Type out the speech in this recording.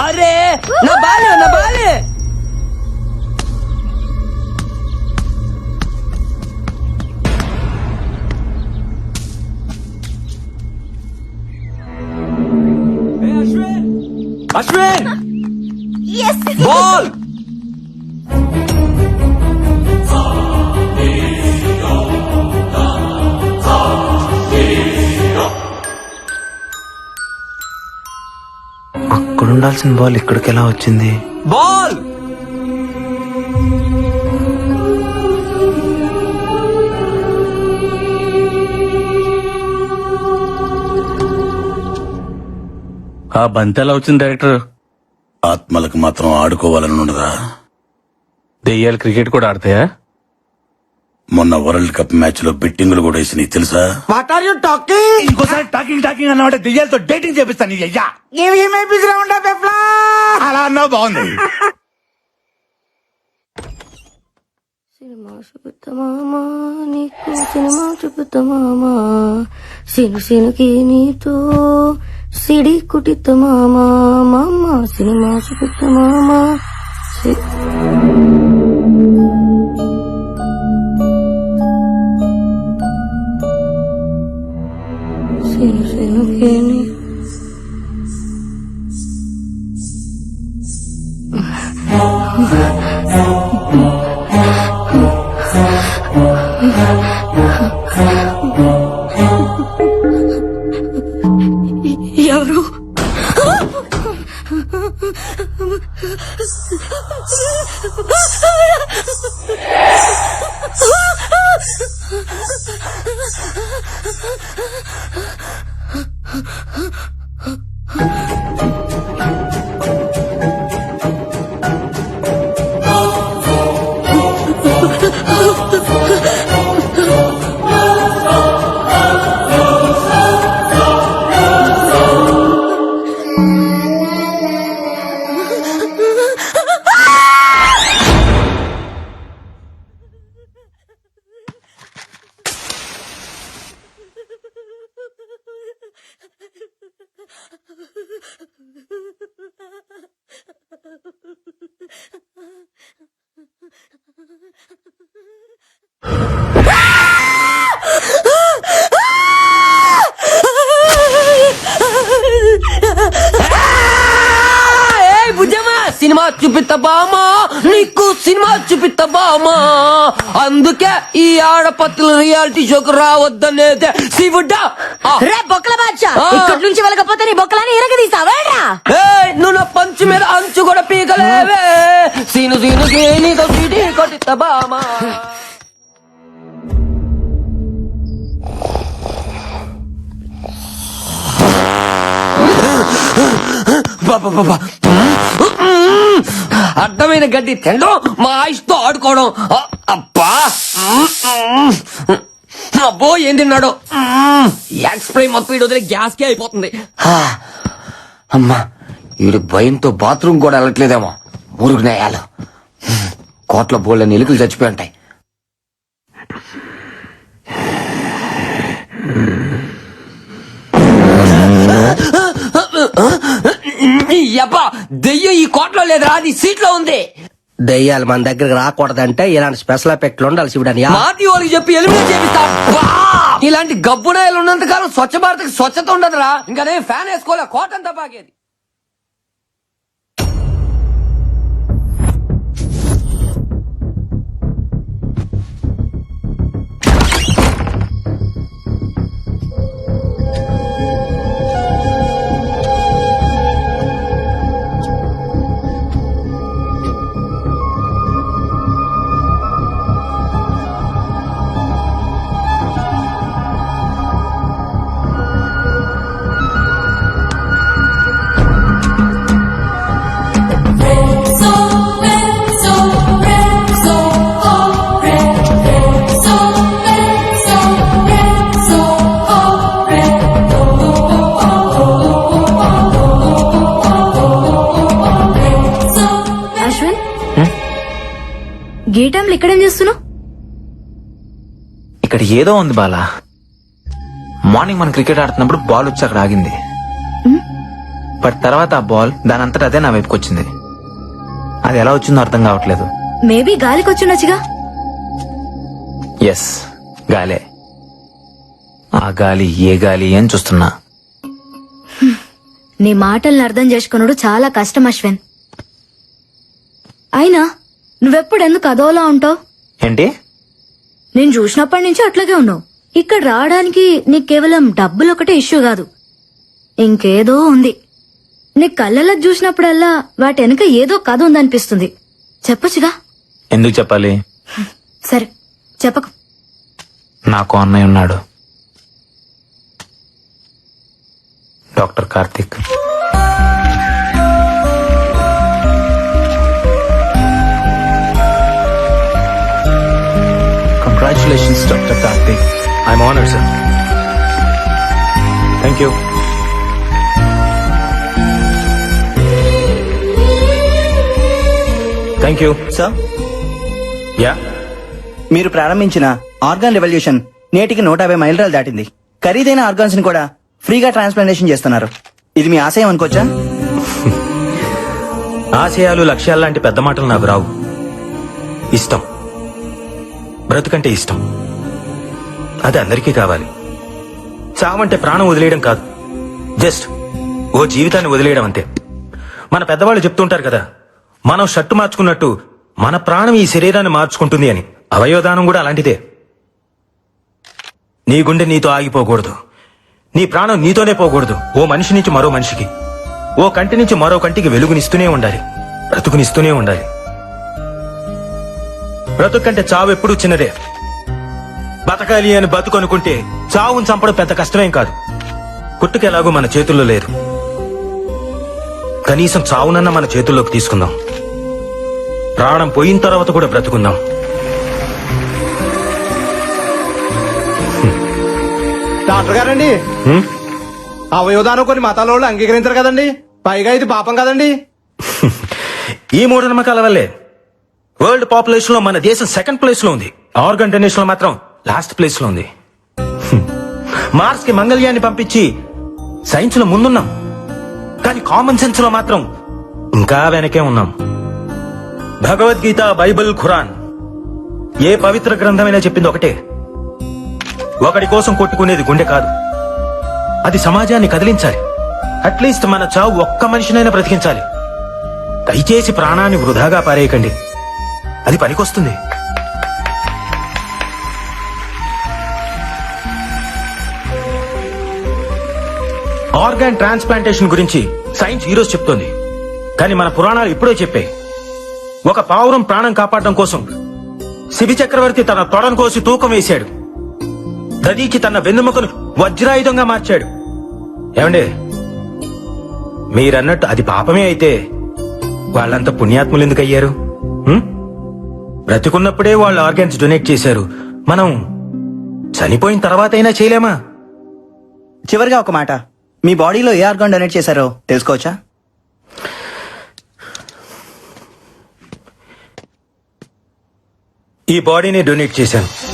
అరే నా బాలే నా బాలే. అశ్విన్ బాల్ ఉండాల్సిన బాల్ ఇక్కడికి ఎలా వచ్చింది? బాల్! ఆ బంతి ఎలా వచ్చింది డైరెక్టర్? ఆత్మలకు మాత్రం ఆడుకోవాలని ఉండదా? దెయ్యాలు క్రికెట్ కూడా ఆడతాయా? మొన్న వరల్డ్ కప్ మ్యాచ్లో బెట్టింగులు కూడా వేసినాయి తెలుసా? వాట్ ఆర్ యూ టాకింగ్ ఇంకోసారి టాకింగ్ టాకింగ్ అన్నమాట దెయ్యాలతో డేటింగ్ చేపిస్తాను నీ అయ్యా. ఏమి రౌండ్ అప్ ఎఫ్లా అలా అన్నావు బాగుంది. సినిమా చూపుతా మామా నీకు సినిమా చూపుతా మామా సిను సినుకి నీతో సిడి కుటిత మామా మామ సినిమా చూపుతా Huh? సినిమా చూపిస్తా బామా నీకు సినిమా చూపిస్తా బామా. అందుకే ఈ ఆడపత్రుల రియాలిటీ షోకు రావద్దనేదే. శివుడా! ఆ. రే బొక్కల బాద్షా. ఇక్కడి నుంచి వెళ్ళకపోతే నీ బొక్కలని ఇరగదీసావేడ్రా ఏయ్ నువ్వు నా పంచు మీద అంచు కూడా పీకలేవే. సీను సీను సీనితో సీటీ బామా. అడ్డమైన గడ్డి తినడం మా ఆయుష్తో ఆడుకోవడం. అబ్బా. అబ్బో ఏం తిన్నాడు. ఎక్స్ప్రెస్ మొత్తం వీడు వదిలే గ్యాస్ కే అయిపోతుంది అమ్మా వీడు భయంతో బాత్రూమ్ కూడా వెళ్ళట్లేదేమో. మురుగు నేయాలు కోట్ల బోళ్ళ ఎలుకలు చచ్చిపోయి ఉంటాయి. యబ్బా దెయ్యం ఈ కోట్లో లేదురా అది సీట్లో ఉంది. దయ్యాలు మన దగ్గరకు రాకూడదంటే ఇలాంటి స్పెషల్ ఎఫెక్ట్లు ఉండాలి శివుడని. మాటి వాళ్ళకి చెప్పి ఎలిమినేట్ చేపిస్తా. అబ్బా! ఇలాంటి గబ్బునాయలు ఉన్నంత కాలం స్వచ్ఛ భారత్ స్వచ్ఛత ఉండదురా. ఇంకా ఫ్యాన్ వేసుకోలే కోటంతా బాగేది గే టైంలో ఇక్కడేం చేస్తున్నావు? ఇక్కడ ఏదో ఉంది బాలా. మార్నింగ్ మనం క్రికెట్ ఆడుతున్నప్పుడు బాల్ వచ్చి అక్కడ ఆగింది. బట్ తర్వాత ఆ బాల్ దాని అంతటా అదే నా వైపుకి వచ్చింది. అది ఎలా వచ్చిందో అర్థం కావట్లేదు. మేబీ గాలికి వచ్చిండొచ్చుగా? ఎస్ గాలే. ఆ గాలి ఏ గాలి అని చూస్తున్నా. నీ మాటల్ని అర్థం చేసుకున్నాడు చాలా కష్టం అశ్విన్. అయినా నువ్వెప్పుడు ఎందుకు అదోలా ఉంటావు? ఏంటి? నేను చూసినప్పటి నుంచి అట్లాగే ఉన్నావు. ఇక్కడ రావడానికి నీకు కేవలం డబ్బులు ఒకటే ఇష్యూ కాదు. ఇంకేదో ఉంది. నీ కళ్ళలో చూసినప్పుడల్లా వాటి వెనక ఏదో కథ ఉందనిపిస్తుంది. చెప్పొచ్చుగా? ఎందుకు చెప్పాలి? సరే చెప్పకు. నాకు అన్నయ్య ఉన్నాడు. Doctor Karthik. Congratulations doctor Karthik I'm honour sir thank you thank you sir yeah మీరు ప్రారంభించిన ఆర్గాన్ రెవల్యూషన్ నేటికి నూట యాభై మైలురాలు దాటింది. ఖరీదైన ఆర్గాన్స్ని కూడా ఫ్రీగా ట్రాన్స్ప్లాంటేషన్ చేస్తున్నారు. ఇది మీ ఆశయం అనుకోవచ్చా? ఆశయాలు లక్ష్యాలు లాంటి పెద్ద మాటలు నాకు రావు. ఇష్టం. బ్రతుకంటే ఇష్టం. అది అందరికీ కావాలి. చావంటే ప్రాణం వదిలేయడం కాదు. జస్ట్ ఓ జీవితాన్ని వదిలేయడం అంతే. మన పెద్దవాళ్ళు చెప్తుంటారు కదా మనం షర్టు మార్చుకున్నట్టు మన ప్రాణం ఈ శరీరాన్ని మార్చుకుంటుంది అని. అవయోదానం కూడా అలాంటిదే. నీ గుండె నీతో ఆగిపోకూడదు. నీ ప్రాణం నీతోనే పోకూడదు. ఓ మనిషి నుంచి మరో మనిషికి ఓ కంటి నుంచి మరో కంటికి వెలుగునిస్తూనే ఉండాలి. బ్రతుకునిస్తూనే ఉండాలి. బ్రతుకు కంటే చావు ఎప్పుడూ చిన్నదే. బతకాలి అని బతుకనుకుంటే చావుని చంపడం పెద్ద కష్టమేం కాదు. పుట్టుక ఎలాగో మన చేతుల్లో లేదు. కనీసం చావునన్న మన చేతుల్లోకి తీసుకుందాం. ప్రాణం పోయిన తర్వాత కూడా బ్రతుకుందాం డాక్టర్ గారండి? అవయోదానం కొన్ని మతాల వాళ్ళు అంగీకరించారు కదండి. పైగా ఇది పాపం కదండి. ఈ మూఢనమ్మకాల వల్లే వరల్డ్ పాపులేషన్లో మన దేశం సెకండ్ ప్లేస్లో ఉంది. ఆర్గన్ డొనేషన్లో మాత్రం లాస్ట్ ప్లేస్లో ఉంది. మార్స్కి మంగళ్యాన్ని పంపించి సైన్స్లో ముందున్నాం. కానీ కామన్ సెన్స్లో మాత్రం ఇంకా వెనకే ఉన్నాం. Bhagavad Gita Bible Quran. ఏ పవిత్ర గ్రంథమైనా చెప్పింది ఒకటే. ఒకడి కోసం కొట్టుకునేది గుండె కాదు. అది సమాజాన్ని కదిలించాలి. అట్లీస్ట్ మన చావు ఒక్క మనిషినైనా బ్రతికించాలి. దయచేసి ప్రాణాన్ని వృధాగా పారేయకండి. అది పనికొస్తుంది. ఆర్గాన్ ట్రాన్స్ప్లాంటేషన్ గురించి సైన్స్ ఈరోజు చెప్తోంది. కానీ మన పురాణాలు ఇప్పుడే చెప్పాయి. ఒక పావురం ప్రాణం కాపాడడం కోసం శిబి చక్రవర్తి తన తొడను కోసి తూకం వేశాడు. దదీకి తన వెన్నెముకను వజ్రాయుధంగా మార్చాడు. ఏమండి? మీరన్నట్టు అది పాపమే అయితే వాళ్ళంత పుణ్యాత్ములు ఎందుకు అయ్యారు బ్రతికున్నప్పుడే వాళ్ళు ఆర్గాన్స్ డొనేట్ చేశారు. మనం చనిపోయిన తర్వాత అయినా చేయలేమా? చివరిగా ఒక మాట. మీ బాడీలో ఏ ఆర్గాన్ డొనేట్ చేశారో తెలుసుకోవచ్చా? ఈ బాడీని డొనేట్ చేశాను.